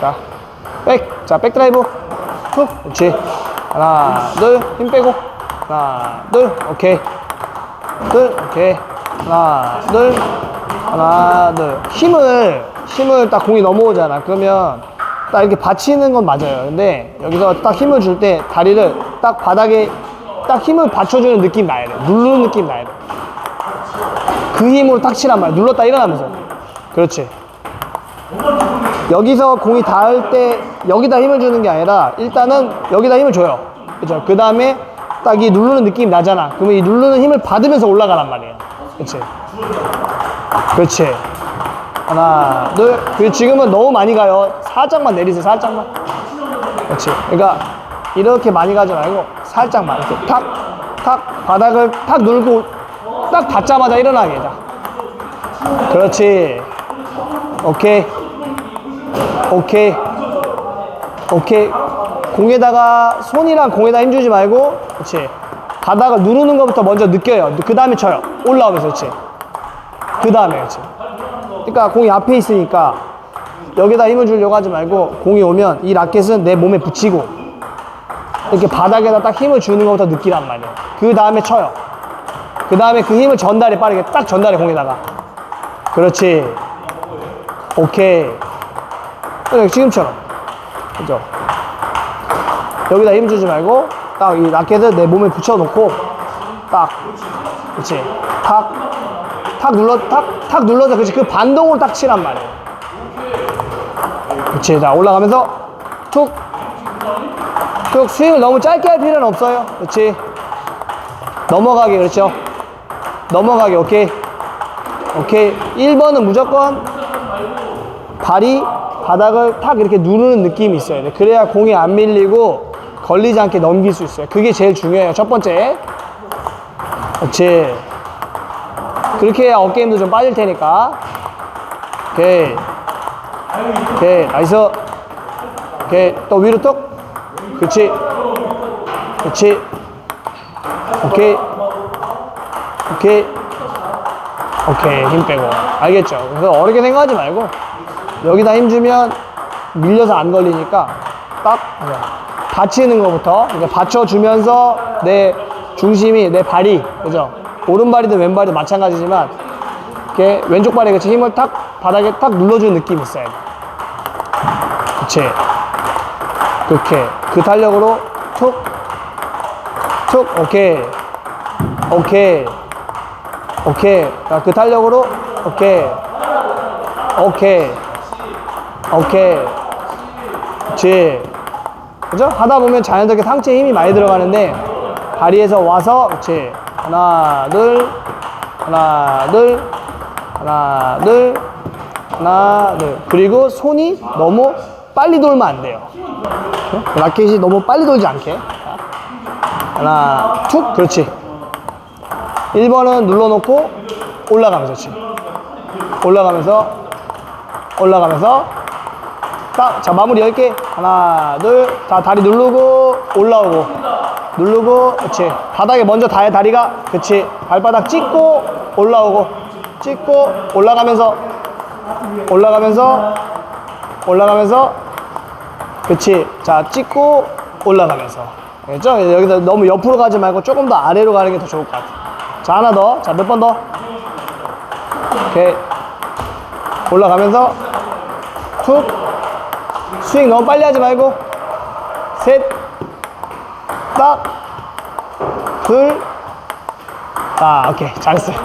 자, 백. 자, 백드라이브. 툭. 그렇지. 하나, 둘. 힘 빼고. 하나, 둘. 오케이. 둘. 오케이. 하나, 둘. 하나, 둘. 힘을, 힘을 딱 공이 넘어오잖아. 그러면 딱 이렇게 받치는 건 맞아요. 근데 여기서 딱 힘을 줄 때 다리를 딱 바닥에 딱 힘을 받쳐주는 느낌 나야 돼. 누르는 느낌 나야 돼. 그 힘으로 딱 치란 말이야. 눌렀다 일어나면서. 그렇지. 여기서 공이 닿을 때 여기다 힘을 주는 게 아니라 일단은 여기다 힘을 줘요. 그죠? 그 다음에 딱 이 누르는 느낌이 나잖아. 그러면 이 누르는 힘을 받으면서 올라가란 말이에요. 그렇지. 그렇지. 하나, 둘. 그리고 지금은 너무 많이 가요. 살짝만 내리세요. 살짝만. 그렇지. 그러니까 이렇게 많이 가지 말고 살짝만 이렇게 탁, 탁 바닥을 탁 눌고 딱 닿자마자 일어나게. 자. 그렇지. 오케이. 오케이. 오케이. 공에다가 손이랑 공에다 힘주지 말고, 그렇지. 바닥을 누르는 것부터 먼저 느껴요. 그 다음에 쳐요. 올라오면서, 그렇지. 그 다음에, 그렇지. 그러니까 공이 앞에 있으니까 여기다 힘을 주려고 하지 말고 공이 오면 이 라켓은 내 몸에 붙이고 이렇게 바닥에다 딱 힘을 주는 것부터 느끼란 말이에요. 그 다음에 쳐요. 그 다음에 그 힘을 전달해 빠르게 딱 전달해 공에다가. 그렇지. 오케이. 그래, 지금처럼. 그죠? 여기다 힘 주지 말고, 딱 이 라켓을 내 몸에 붙여놓고, 딱. 그렇지. 탁. 탁 눌러, 탁, 탁 눌러서, 그렇지. 그 반동으로 딱 치란 말이에요. 그렇지. 자, 올라가면서, 툭. 툭. 스윙을 너무 짧게 할 필요는 없어요. 그렇지. 넘어가게, 그렇죠. 넘어가게, 오케이. 오케이. 1번은 무조건 발이 바닥을 탁 이렇게 누르는 느낌이 있어야 돼. 그래야 공이 안 밀리고 걸리지 않게 넘길 수 있어요. 그게 제일 중요해요. 첫 번째. 그렇지. 그렇게 해야 어깨힘도 좀 빠질 테니까. 오케이. 오케이. 나이스. 오케이. 또 위로 뚝. 그렇지. 그렇지. 오케이. 오케이. 오케이 힘 빼고 알겠죠? 그래서 어렵게 생각하지 말고 여기다 힘 주면 밀려서 안 걸리니까 딱 받치는 것부터 그러니까 받쳐주면서 내 중심이 내 발이 그죠? 오른발이든 왼발이든 마찬가지지만 이렇게 왼쪽 발에 그치 힘을 탁 바닥에 탁 눌러주는 느낌이 있어야 돼 그치 그렇게 그 탄력으로 툭툭 오케이 오케이 오케이. 자, 그 탄력으로, 오케이. 오케이. 오케이. 그렇지. 그죠? 하다 보면 자연스럽게 상체에 힘이 많이 들어가는데, 다리에서 와서, 그렇지. 하나, 둘, 하나, 둘, 하나, 둘, 하나, 둘. 그리고 손이 너무 빨리 돌면 안 돼요. 어? 라켓이 너무 빨리 돌지 않게. 하나, 툭, 그렇지. 1번은 눌러놓고 올라가면서 치. 올라가면서 올라가면서 딱 자 마무리 10개. 하나 둘 자 다리 누르고 올라오고. 누르고 그렇지 바닥에 먼저 닿아야 다리가 그렇지 발바닥 찍고 올라오고. 찍고 올라가면서 올라가면서 올라가면서 그렇지 자 찍고 올라가면서. 알겠죠? 여기다 너무 옆으로 가지 말고 조금 더 아래로 가는 게 더 좋을 것 같아. 자 하나 더. 자 몇 번 더? 오케이. 올라가면서 툭 스윙 너무 빨리 하지 말고. 셋 딱 둘 아 오케이. 잘했어요